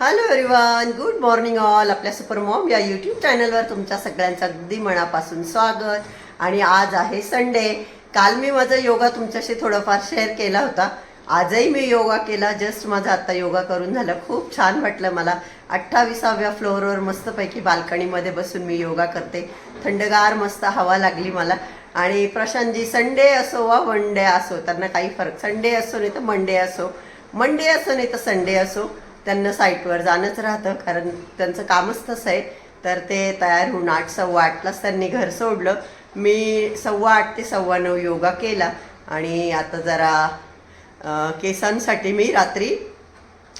Hello everyone good morning all आपल्या super mom या YouTube चॅनलवर तुमच्या सगळ्यांचं अगदी मनापासून स्वागत. आणि आज आहे संडे काल मी माझा योगा तुमच्याशी थोडंफार शेअर केला होता. आजही मी योगा केला जस्ट माझा आता योगा करून झालं. खूप छान वाटलं मला. अठ्ठावीसाव्या फ्लोअरवर मस्तपैकी बाल्कनीमध्ये बसून मी योगा करते. थंडगार मस्त हवा लागली मला. आणि प्रशांतजी संडे असो वा वन डे असो त्यांना काही फरक संडे असो नाही तर मंडे असो. मंडे असो नाही तर संडे असो. त्यांना साईटवर जाणंच राहतं कारण त्यांचं कामच तसं आहे. तर ते तयार होऊन आठ सव्वा आठलाच त्यांनी घर सोडलं. मी सव्वा आठ ते सव्वा नऊ योगा केला आणि आता जरा केसांसाठी मी रात्री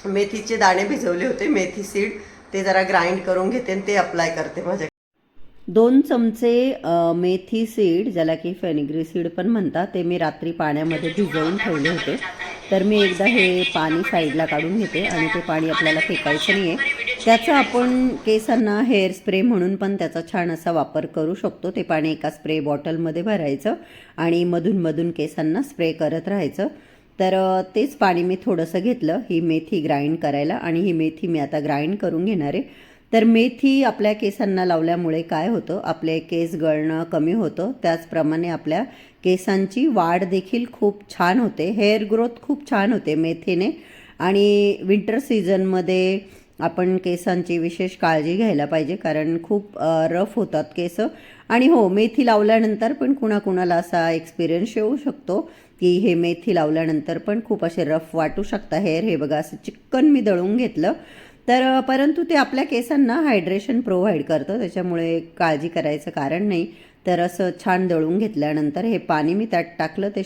मेथीचे दाणे भिजवले होते मेथी सीड. ते जरा ग्राइंड करून घेते आणि ते अप्लाय करते माझ्या. दोन चमचे मेथी सीड ज्याला की फेनिग्री सीड पण म्हणतात ते मी रात्री पाण्यामध्ये भिजवून ठेवले होते. तर मी एकदा हे पाणी साईडला काढून घेते आणि ते पाणी आपल्याला फेकायचं नाही आहे त्याचा आपण केसांना हेअर स्प्रे म्हणून पण त्याचा छान असा वापर करू शकतो. ते पाणी एका स्प्रे बॉटलमध्ये भरायचं आणि मधून केसांना स्प्रे करत राहायचं. तर तेच पाणी मी थोडंसं घेतलं. ही मेथी ग्राइंड करायला आणि ही मेथी मी आता ग्राइंड करून घेणार आहे. तर मेथी आपल्या केसांना लावल्यामुळे काय होतं? आपले केस गळणं कमी होतं. त्याचप्रमाणे आपल्या केसांची वाढ देखील खूप छान होते. हेअर ग्रोथ खूप छान होते मेथीने. आणि विंटर सीझनमध्ये आपण केसांची विशेष काळजी घ्यायला पाहिजे कारण खूप रफ होतात केस. आणि हो मेथी लावल्यानंतर पण कुणाकुणाला असा एक्सपिरियन्स येऊ शकतो की हे मेथी लावल्यानंतर पण खूप असे रफ वाटू शकता. हेअर हे बघा असं चिक्कन मी दळून घेतलं. तर परंतु ते आपल्या केसांना हायड्रेशन प्रोव्हाइड करतं. त्याच्यामुळे काळजी करायचं कारण नाही. तर असं छान दळून घेतल्यानंतर हे पाणी मी त्यात टाकलं. ते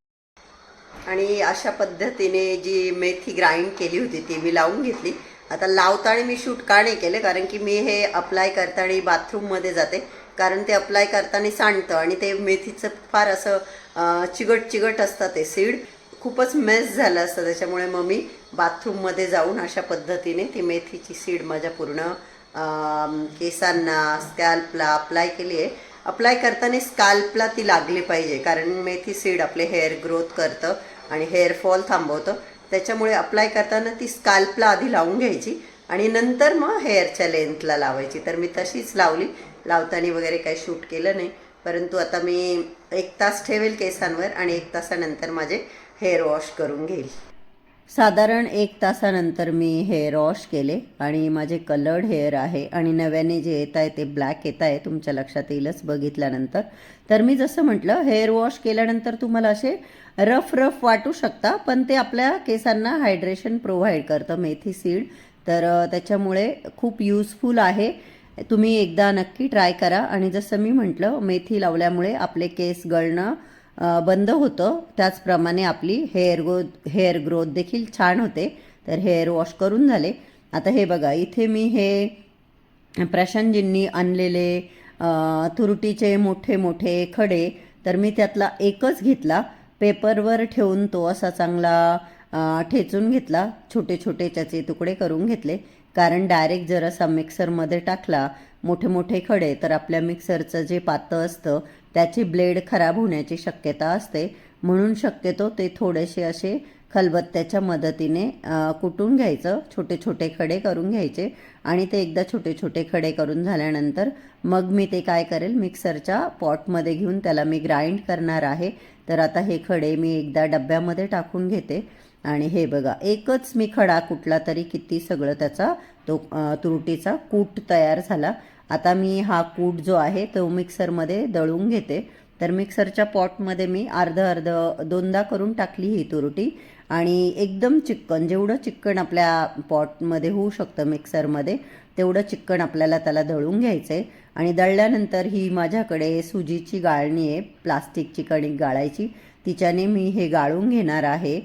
आणि अशा पद्धतीने जी मेथी ग्राइंड केली होती ती मी लावून घेतली. आता लावताना मी शूट का नाही केलं कारण की मी हे अप्लाय करताना बाथरूममध्ये जाते. कारण ते अप्लाय करताना सांडतं आणि ते मेथीचं फार असं चिगट चिगट असतं ते सीड खूपच मेस झालं असतं. त्याच्यामुळे मग मी बाथरूममध्ये जाऊन अशा पद्धतीने ती मेथीची सीड माझ्या पूर्ण केसांना स्कॅल्पला अप्लाय केली आहे. अप्लाय करताना स्काल्पला ती लागली पाहिजे. कारण मेथी सीड आपले हेअर ग्रोथ करतं आणि हेअर फॉल थांबवतं. त्याच्यामुळे अप्लाय करताना ती स्काल्पला आधी लावून घ्यायची आणि नंतर मग हेअरच्या लेंथला लावायची. तर मी तशीच लावली. लावताना वगैरे काही शूट केलं नाही. परंतु आता मी एक तास ठेवेल केसांवर आणि एक तासानंतर माझे हेअर वॉश करून घेईल. साधारण एक तासानंतर मी हेअर वॉश केले आणि माझे कलर्ड हेअर आहे आणि नव्याने जे येत आहे ते ब्लॅक येत आहे तुमच्या लक्षात येईलच बघितल्यानंतर. तर मी जसं म्हटलं हेअर वॉश केल्यानंतर तुम्हाला असे रफ रफ वाटू शकता पण ते आपल्या केसांना हायड्रेशन प्रोव्हाइड करतं मेथी सीड. तर त्याच्यामुळे खूप युजफुल आहे. तुम्ही एकदा नक्की ट्राय करा आणि जसं मी म्हटलं मेथी लावल्यामुळे आपले केस गळणं बंद होतं. त्याचप्रमाणे आपली हेअर ग्रोथ हेअर ग्रोथ देखील छान होते. तर हेअर वॉश करून झाले. आता हे बघा इथे मी हे प्रशांतजींनी आणलेले तुरटीचे मोठे मोठे खडे तर मी त्यातला एकच घेतला. पेपरवर ठेवून तो असा चांगला ठेचून घेतला. छोटे छोटे त्याचे तुकडे करून घेतले. कारण डायरेक्ट जर असा मिक्सरमध्ये टाकला मोठे मोठे खडे तर आपल्या मिक्सरचं जे पातं असतं त्याची ब्लेड खराब होण्याची शक्यता असते. म्हणून शक्यतो ते थोडेसे असे खलबत्त्याच्या मदतीने कुटून घ्यायचं. छोटे छोटे खडे करून घ्यायचे आणि ते एकदा छोटे छोटे खडे करून झाल्यानंतर मग मी ते काय करेल? मिक्सरच्या पॉटमध्ये घेऊन त्याला मी ग्राइंड करणार आहे. तर आता हे खडे मी एकदा डब्यामध्ये टाकून घेते. आणि हे बघा एकच मी खडा कुठला तरी किती सगळं त्याचा तो तुरटीचा कूट तयार झाला. आता मी हा कूट जो आहे तो मिक्सरमध्ये दळून घेते. तर मिक्सरच्या पॉटमध्ये मी अर्धं अर्धं दोनदा करून टाकली ही तुरटी. आणि एकदम चिक्कन जेवढं चिक्कन आपल्या पॉटमध्ये होऊ शकतं मिक्सरमध्ये तेवढं चिक्कन आपल्याला त्याला दळून घ्यायचं आहे आणि दळल्यानंतर ही माझ्याकडे सुजीची गाळणी आहे प्लास्टिकची कणिक गाळायची. तिच्याने मी हे गाळून घेणार आहे.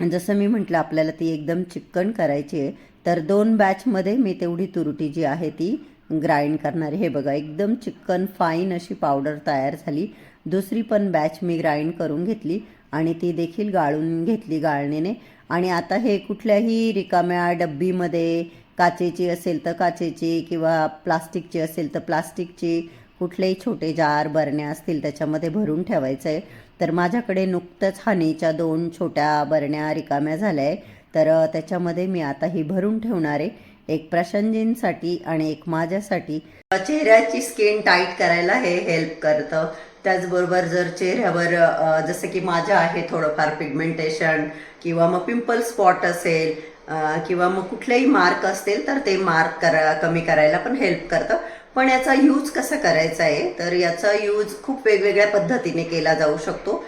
जसं मी म्हटलं आपल्याला ती एकदम चिकन करायची आहे तर दोन बॅचमध्ये मी तेवढी तुरटी जी आहे ती ग्राइंड करणार आहे. हे बघा एकदम चिकन फाईन अशी पावडर तयार झाली. दुसरी पण बॅच मी ग्राइंड करून घेतली आणि ती देखील गाळून घेतली गाळणीने. आणि आता हे कुठल्याही रिकाम्या डब्बीमध्ये काचेची असेल तर काचेची किंवा प्लास्टिकची असेल तर प्लास्टिकची कुठलेही छोटे जार बरण्या असतील त्याच्यामध्ये भरून ठेवायचं आहे तर माझ्याकडे नुकतंच हनीच्या दोन छोट्या बरण्या रिकाम्या झाल्या आहे तर त्याच्यामध्ये मी आता ही भरून ठेवणार आहे. एक प्रशांजींसाठी आणि एक माझ्यासाठी. चेहऱ्याची स्किन टाईट करायला हे हेल्प करतं. त्याचबरोबर जर चेहऱ्यावर जसं की माझ्या आहे थोडंफार पिगमेंटेशन किंवा मग पिंपल स्पॉट असेल किंवा मग कुठलेही मार्क असतील तर ते मार्क करा कमी करायला पण हेल्प करतं. पण याचा यूज कसा करायचा आहे? तर याचा यूज खूप वेगवेगळ्या पद्धतीने केला जाऊ शकतो.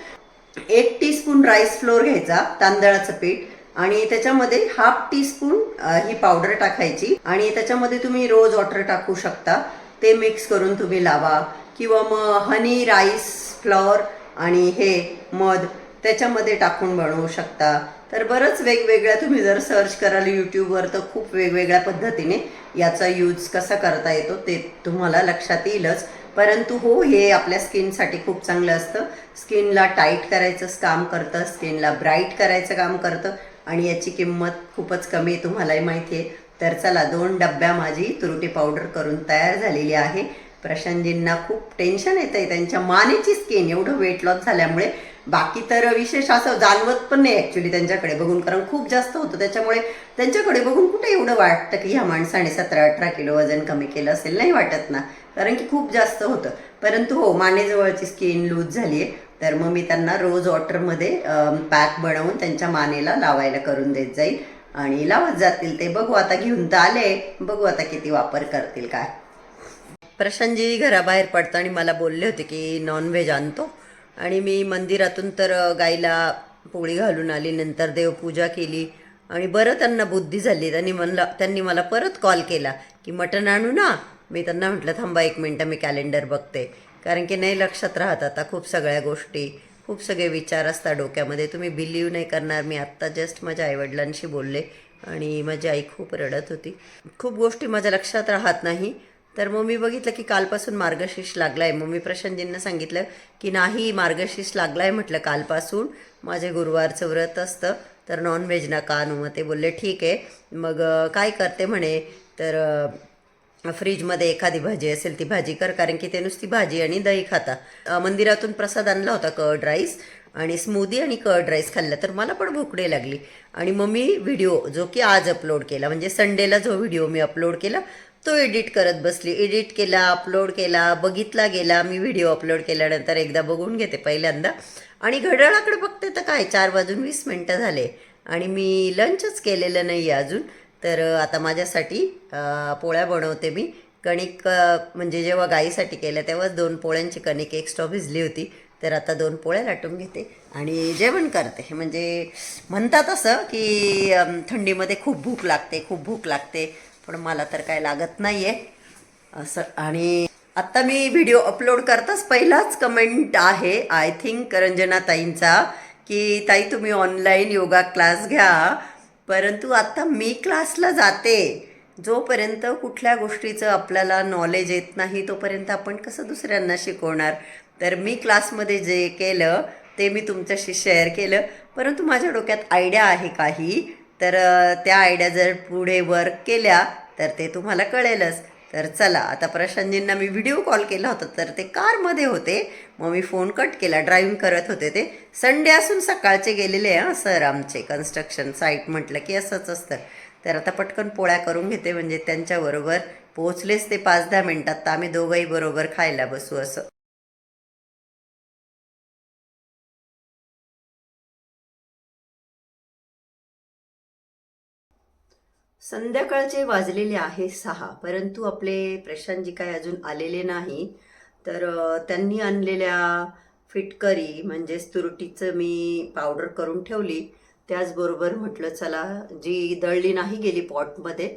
एक टीस्पून राईस फ्लोअर घ्यायचा तांदळाचं पीठ. आणि त्याच्यामध्ये हाफ टीस्पून ही पावडर टाकायची. आणि त्याच्यामध्ये तुम्ही रोज वॉटर टाकू शकता. ते मिक्स करून तुम्ही लावा. किंवा मग हनी राईस फ्लॉवर आणि हे मध त्याच्यामध्ये टाकून बनवू शकता. तर बरंच वेगवेगळ्या तुम्ही जर सर्च कराल यूट्यूबवर तर खूप वेगवेगळ्या पद्धतीने याचा यूज कसा करता येतो ते तुम्हाला लक्षात येईलच. परंतु हो हे आपल्या स्किनसाठी खूप चांगलं असतं. स्किनला टाईट करायचंच काम करतं स्किनला ब्राईट करायचं काम करतं आणि याची किंमत खूपच कमी आहे तुम्हालाही माहिती आहे. तर चला दोन डब्या माझी तुरटी पावडर करून तयार झालेली आहे. प्रशांतजींना खूप टेन्शन येतं आहे त्यांच्या मानेची स्किन एवढं वेट लॉस झाल्यामुळे बाकी तर विशेष असं जाणवत पण नाही ॲक्च्युली त्यांच्याकडे बघून कारण खूप जास्त होतं. त्याच्यामुळे त्यांच्याकडे बघून कुठे एवढं वाटतं की ह्या माणसाने सतरा अठरा किलो वजन कमी केलं असेल? नाही वाटत ना. कारण की खूप जास्त होतं. परंतु हो मानेजवळची स्किन लूज झाली आहे तर मग मी त्यांना रोज वॉटरमध्ये पॅक बनवून त्यांच्या मानेला लावायला करून देत जाईल. आणि लावत जातील. ते बघू आता घेऊन तर आले. बघू आता किती वापर करतील काय. प्रशांतजी घराबाहेर पडतं आणि मला बोलले होते की नॉनव्हेज आणतो. आणि मी मंदिरातून तर गाईला पोळी घालून आली नंतर देवपूजा केली आणि बरं त्यांना बुद्धी झाली. त्यांनी म्हणलं त्यांनी मला परत कॉल केला की मटण आणू ना? मी त्यांना म्हटलं थांबा एक मिनटं मी कॅलेंडर बघते. कारण की नाही लक्षात राहत आता खूप सगळ्या गोष्टी खूप सगळे विचार असतात डोक्यामध्ये. तुम्ही बिलीव्ह नाही करणार. मी आत्ता जस्ट माझ्या आईवडिलांशी बोलले आणि माझी आई खूप रडत होती. खूप गोष्टी माझ्या लक्षात राहत नाही. तर मग मी बघितलं की कालपासून मार्गशीर्ष लागलाय. मग मी प्रशांतजींना सांगितलं की नाही मार्गशीर्ष लागलाय म्हटलं कालपासून. माझे गुरुवारचं व्रत असतं. तर नॉनव्हेज नका आणू. मग ते बोलले ठीक आहे. मग काय करते म्हणे? तर फ्रीजमध्ये एखादी भाजी असेल ती भाजी कर. कारण की ते नुसती भाजी आणि दही खाता. मंदिरातून प्रसाद आणला होता कर्ड राईस आणि स्मूदी आणि कर्ड राईस खाल्लं. तर मला पण भुकडे लागली. आणि मग मी व्हिडिओ जो की आज अपलोड केला. म्हणजे संडेला जो व्हिडिओ मी अपलोड केला तो एडिट करत बसली. एडिट केला अपलोड केला बघितला गेला. मी व्हिडिओ अपलोड केल्यानंतर एकदा बघून घेते पहिल्यांदा. आणि घड्याळाकडे बघते तर काय चार वाजून वीस मिनटं झाले. आणि मी लंचच केलेलं नाही आहे अजून. तर आता माझ्यासाठी पोळ्या बनवते मी. कणिक म्हणजे जेव्हा गाईसाठी केल्या तेव्हाच दोन पोळ्यांची कणिक एक्स्ट्रा भिजली होती. तर आता दोन पोळ्या लाटून घेते. आणि जेवण करते. म्हणजे म्हणतात असं की थंडीमध्ये खूप भूक लागते खूप भूक लागते. पण मला तर काय लागत नाही आहे असं आणि आत्ता मी व्हिडिओ अपलोड करताच पहिलाच कमेंट आहे आय थिंक रंजना ताईंचा की ताई तुम्ही ऑनलाईन योगा क्लास घ्या. परंतु आत्ता मी क्लासला जाते. जोपर्यंत कुठल्या गोष्टीचं आपल्याला नॉलेज येत नाही तोपर्यंत आपण कसं दुसऱ्यांना शिकवणार? तर मी क्लासमध्ये जे केलं ते मी तुमच्याशी शेअर केलं. परंतु माझ्या डोक्यात आयडिया आहे काही. तर त्या आयडिया जर पुढे वर्क केल्या तर ते तुम्हाला कळेलच. तर चला आता प्रशांतजींना मी व्हिडिओ कॉल केला होता तर ते कारमध्ये होते. मग मी फोन कट केला ड्रायव्हिंग करत होते ते. संडे असून सकाळचे गेलेले हां सर आमचे कन्स्ट्रक्शन साईट म्हटलं की असंच असतं. तर आता पटकन पोळ्या करून घेते म्हणजे त्यांच्याबरोबर पोहोचलेच ते पाच दहा मिनटात. तर आम्ही दोघंही बरोबर खायला बसू असं. संध्याकाळचे वाजलेले आहे सहा परंतु आपले प्रशांतजी काय अजून आलेले नाही तर त्यांनी आणलेल्या फिटकरी म्हणजेच तुरटीचं मी पावडर करून ठेवली. त्याचबरोबर म्हटलं चला जी दळली नाही गेली पॉटमध्ये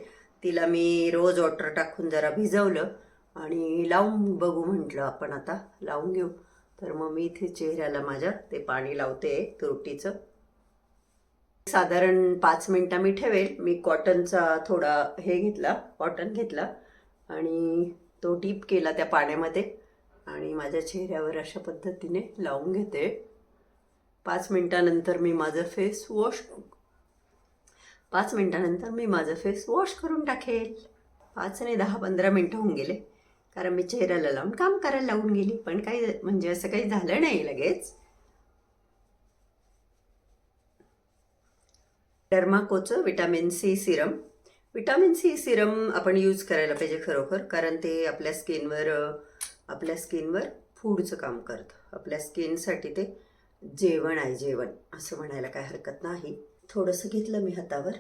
तिला मी रोज वॉटर टाकून जरा भिजवलं आणि लावून बघू म्हटलं आपण आता लावून घेऊ. तर मग मी इथे चेहऱ्याला माझ्या ते पाणी लावते तुरटीचं. साधारण पाच मिनटं मी ठेवेल. मी कॉटनचा थोडा हे घेतला कॉटन घेतला आणि तो डीप केला त्या पाण्यामध्ये आणि माझ्या चेहऱ्यावर अशा पद्धतीने लावून घेते. पाच मिनटानंतर मी माझं फेस वॉश पाच मिनटानंतर मी माझं फेस वॉश करून टाकेल. पाच नाही दहा पंधरा मिनटं होऊन गेले. कारण मी चेहऱ्याला लावून काम करायला लावून गेली. पण काही म्हणजे असं काही झालं नाही लगेच. डर्माकोचं vitamin C serum. Vitamin C serum आपण यूज करायला पाहिजे खरोखर कारण ते आपल्या स्किनवर आपल्या स्किनवर फूडचं काम करतं. आपल्या स्किनसाठी ते जेवण आहे जेवण असं म्हणायला काय हरकत नाही. थोडंसं घेतलं मी हातावर.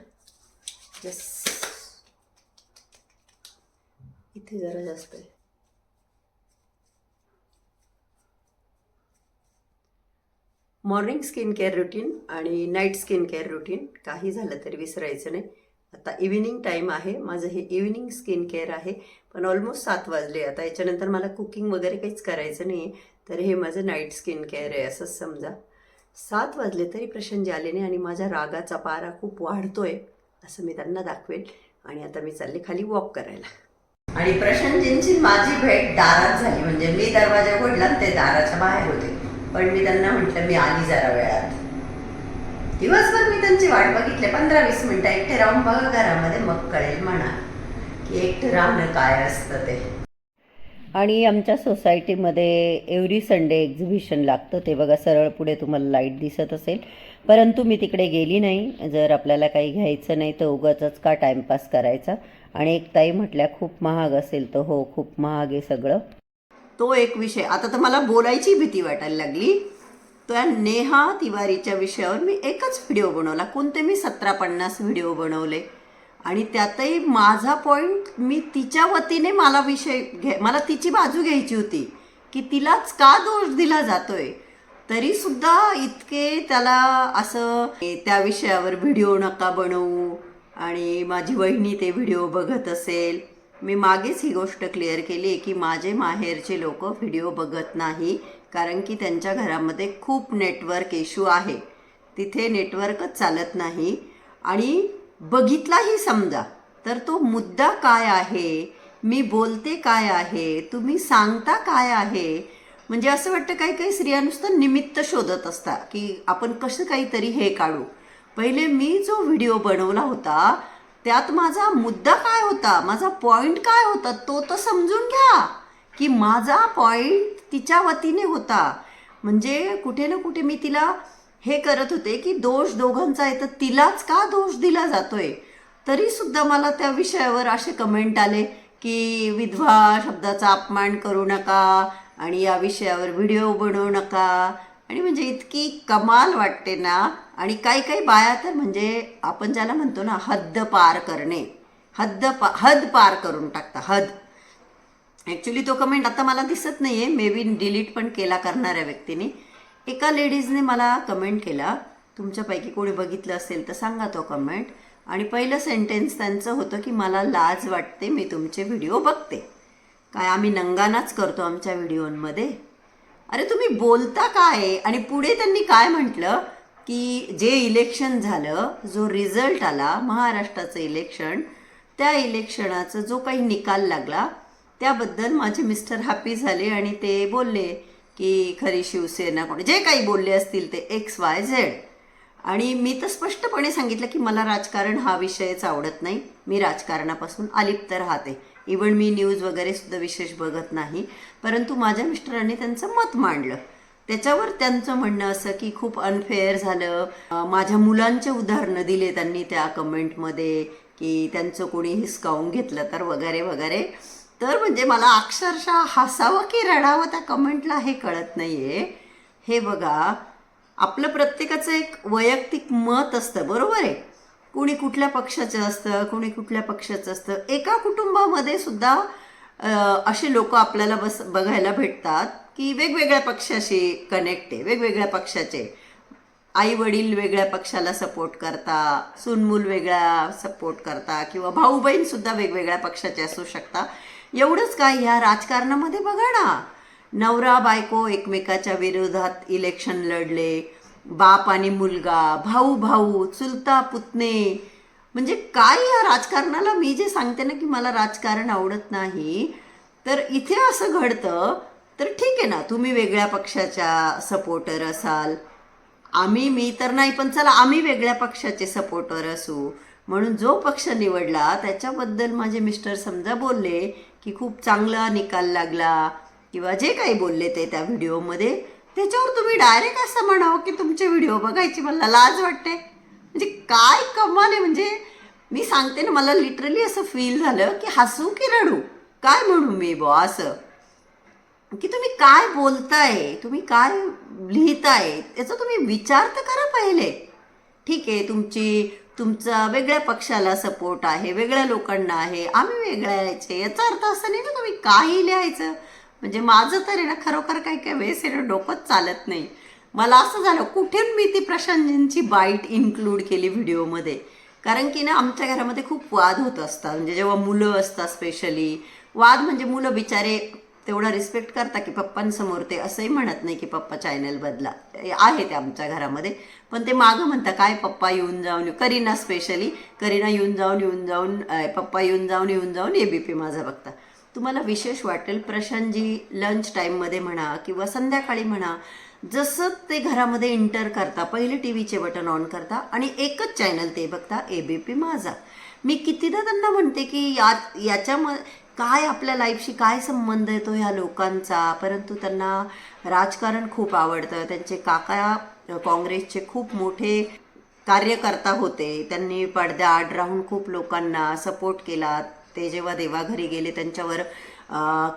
जस इथे जरा जास्त आहे. मॉर्निंग स्किन केअर रुटीन आणि नाईट स्किन केअर रुटीन काही झालं तरी विसरायचं नाही. आता इव्हिनिंग टाईम आहे. माझं हे इव्हिनिंग स्किन केअर आहे. पण ऑलमोस्ट सात वाजले. आता याच्यानंतर मला कुकिंग वगैरे काहीच करायचं नाही आहे तर हे माझं नाईट स्किन केअर आहे असंच समजा. सात वाजले तरी प्रशांतजी आले नाही आणि माझ्या रागाचा पारा खूप वाढतो आहे असं मी त्यांना दाखवेल आणि आता मी चालले खाली वॉक करायला. आणि प्रशांतजींची माझी भेट दारात झाली. म्हणजे मी दरवाजा उघडला ते दाराच्या बाहेर होते. पण मी त्यांना म्हटलं मी आली जरा वेळात. दिवसभर मी त्यांची वाट बघितली. पंधरा वीस मिनटं एकटे राहून बघा घरामध्ये मग कळेल म्हणा की एकटं राहणं काय असतं ते. आणि आमच्या सोसायटीमध्ये एव्हरी संडे एक्झिबिशन लागतं. ते बघा सरळ पुढे तुम्हाला लाइट दिसत असेल. परंतु मी तिकडे गेली नाही. जर आपल्याला काही घ्यायचं नाही तर उगाचच का टाईमपास करायचा? आणि एक ताई म्हटल्या खूप महाग असेल तर हो खूप महाग आहे सगळं. तो एक विषय. आता तर मला बोलायची भीती वाटायला लागली. त्या नेहा तिवारीच्या विषयावर मी एकच व्हिडिओ बनवला. कोणते मी सतरा पन्नास व्हिडिओ बनवले. आणि त्यातही माझा पॉईंट मी तिच्या वतीने मला विषय घे मला तिची बाजू घ्यायची होती की तिलाच का दोष दिला जातोय? तरी सुद्धा इतके त्याला असं त्या विषयावर व्हिडिओ नका बनवू आणि माझी वहिनी ते व्हिडिओ बघत असेल. मी मागेच ही गोष्ट क्लिअर केली की माझे माहेरचे लोक व्हिडिओ बघत नाही कारण की त्यांच्या घरामध्ये खूप नेटवर्क इश्यू आहे. तिथे नेटवर्कच चालत नाही. आणि बघितलाही समजा तर तो मुद्दा काय आहे? मी बोलते काय आहे? तुम्ही सांगता काय आहे? म्हणजे असं वाटतं काही काही स्त्रिया नुसतं निमित्त शोधत असता की आपण कसं काहीतरी हे काढू. पहिले मी जो व्हिडिओ बनवला होता त्यात माझा मुद्दा काय होता? माझा पॉईंट काय होता? तो तर समजून घ्या की माझा पॉईंट तिच्या वतीने होता. म्हणजे कुठे ना कुठे मी तिला हे करत होते की दोष दोघांचा आहे तर तिलाच का दोष दिला जातोय? तरीसुद्धा मला त्या विषयावर असे कमेंट आले की विधवा शब्दाचा अपमान करू नका आणि या विषयावर व्हिडिओ बनवू नका. आणि म्हणजे इतकी कमाल वाटते ना. आणि काही काही बाया तर म्हणजे आपण ज्याला म्हणतो ना हद्द पार करणे. हद्द पा हद पार करून टाकता हद. ॲक्च्युली तो कमेंट आता मला दिसत नाही आहे मे बी डिलीट पण केला करणाऱ्या व्यक्तीने. एका लेडीजने मला कमेंट केला. तुमच्यापैकी कोणी बघितलं असेल तर सांगा तो कमेंट आणि पहिलं सेंटेन्स त्यांचं होतं की मला लाज वाटते मी तुमचे व्हिडिओ बघते. काय आम्ही नंगानाच करतो आमच्या व्हिडिओमध्ये अरे तुम्ही बोलता काय? आणि पुढे त्यांनी काय म्हटलं? की जे इलेक्शन झालं जो रिझल्ट आला महाराष्ट्राचं इलेक्शन त्या इलेक्शनाचा जो काही निकाल लागला त्याबद्दल माझे मिस्टर हॅपी झाले आणि ते बोलले की खरी शिवसेना कोण? जे काही बोलले असतील ते एक्स वाय झेड आणि मी तर स्पष्टपणे सांगितलं की मला राजकारण हा विषयच आवडत नाही. मी राजकारणापासून अलिप्त राहते. इवन मी न्यूज वगैरे सुद्धा विशेष बघत नाही. परंतु माझ्या मिस्टरांनी त्यांचं मत मांडलं. त्याच्यावर त्यांचं म्हणणं असं की खूप अनफेअर झालं. माझ्या मुलांचे उदाहरणं दिले त्यांनी त्या कमेंटमध्ये की त्यांचं कोणी हिसकावून घेतलं तर वगैरे वगैरे. तर म्हणजे मला अक्षरशः हसावं की रडावं त्या कमेंटला हे कळत नाहीये. हे बघा आपलं प्रत्येकाचं एक वैयक्तिक मत असतं बरोबर आहे? कुणी कुठल्या पक्षाचं असतं कुणी कुठल्या पक्षाचं असतं. एका कुटुंबामध्ये सुद्धा असे लोक आपल्याला बस बघायला भेटतात की वेगवेगळ्या पक्षाशी कनेक्ट आहे वेगवेगळ्या पक्षाचे. आई वडील वेगळ्या पक्षाला सपोर्ट करता सूनमूल वेगळा सपोर्ट करता किंवा भाऊ बहीणसुद्धा वेगवेगळ्या पक्षाचे असू शकता. एवढंच काय ह्या राजकारणामध्ये बघा ना. नवरा बायको एकमेकाच्या विरोधात इलेक्शन लढले बाप आणि मुलगा भाऊ भाऊ चुलता पुतणे. म्हणजे काय या राजकारणाला? मी जे सांगते ना की मला राजकारण आवडत नाही तर इथे असं घडतं तर ठीक आहे ना तुम्ही वेगळ्या पक्षाच्या सपोर्टर असाल. आम्ही मी तर नाही पण चला आम्ही वेगळ्या पक्षाचे सपोर्टर असू. म्हणून जो पक्ष निवडला त्याच्याबद्दल माझे मिस्टर समजा बोलले की खूप चांगला निकाल लागला किंवा जे काही बोलले ते त्या व्हिडिओमध्ये त्याच्यावर तुम्ही डायरेक्ट असं म्हणावं की तुमचे व्हिडिओ बघायची मला लाज वाटते. म्हणजे काय कमाल आहे म्हणजे मी सांगते ना मला लिटरली असं फील झालं की हसू की रडू? काय म्हणू मी बुवा असं? की तुम्ही काय बोलताय? तुम्ही काय लिहिताय? याचा तुम्ही विचार तर करा पहिले. ठीक आहे तुमची तुमचा वेगळ्या पक्षाला सपोर्ट आहे वेगळ्या लोकांना आहे आम्ही वेगळ्याचे याचा अर्थ असं नाही ना तुम्ही काही लिहायचं. म्हणजे माझं तरी ना खरोखर काही काही वेळेस आहे ना डोकंच चालत नाही. मला असं झालं कुठून मी ती प्रशांतजींची बाईट इन्क्लूड केली व्हिडिओमध्ये? कारण की ना आमच्या घरामध्ये खूप वाद होत असतात. म्हणजे जेव्हा मुलं असतात स्पेशली वाद म्हणजे मुलं बिचारे तेवढा रिस्पेक्ट करता की पप्पांसमोर ते असंही म्हणत नाही की पप्पा चॅनल बदला. आहे ते आमच्या घरामध्ये. पण ते मागं म्हणता काय पप्पा येऊन जाऊन येऊ- करीना स्पेशली करीना येऊन जाऊन येऊन जाऊन पप्पा येऊन जाऊन येऊन जाऊन ए बी पी माझा बघता तुम्हाला विशेष वाटेल प्रशांतजी लंच टाईममध्ये म्हणा किंवा संध्याकाळी म्हणा जसं ते घरामध्ये इंटर करता पहिले टी व्हीचे बटन ऑन करता आणि एकच चॅनल ते बघता ए बी पी माझा. मी कितीदा त्यांना म्हणते की या याच्याम काय आपल्या लाईफशी काय संबंध येतो ह्या लोकांचा? परंतु त्यांना राजकारण खूप आवडतं. त्यांचे काका काँग्रेसचे खूप मोठे कार्यकर्ता होते. त्यांनी पडद्याआड राहून खूप लोकांना सपोर्ट केला ते जेव्हा देवाघरी गेले त्यांच्यावर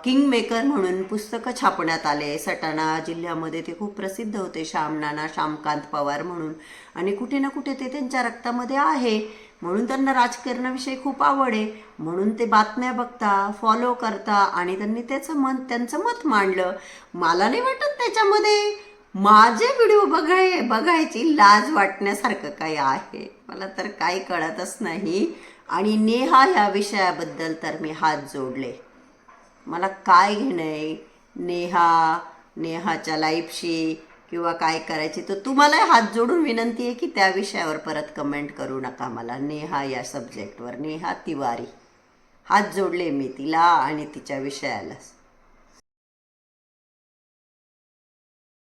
किंग मेकर म्हणून पुस्तकं छापण्यात आले. सटाणा जिल्ह्यामध्ये ते खूप प्रसिद्ध होते. श्यामनाना श्यामकांत पवार म्हणून. आणि कुठे ना कुठे ते त्यांच्या रक्तामध्ये आहे. म्हणून त्यांना राजकारणाविषयी खूप आवड आहे. म्हणून ते बातम्या बघता फॉलो करता आणि त्यांनी त्याचं मत त्यांचं मत मांडलं. मला नाही वाटत त्याच्यामध्ये माझे व्हिडिओ बघाय बघायची लाज वाटण्यासारखं काही आहे. मला तर काही कळतच नाही. आणि नेहा ह्या विषयाबद्दल तर मी हात जोडले. मला काय घेणं आहे? नेहा नेहाच्या लाईफशी किंवा काय करायची? तर तुम्हाला हात जोडून विनंती आहे की त्या विषयावर परत कमेंट करू नका मला. नेहा या सब्जेक्टवर नेहा तिवारी. हात जोडले मी तिला आणि तिच्या विषयाला.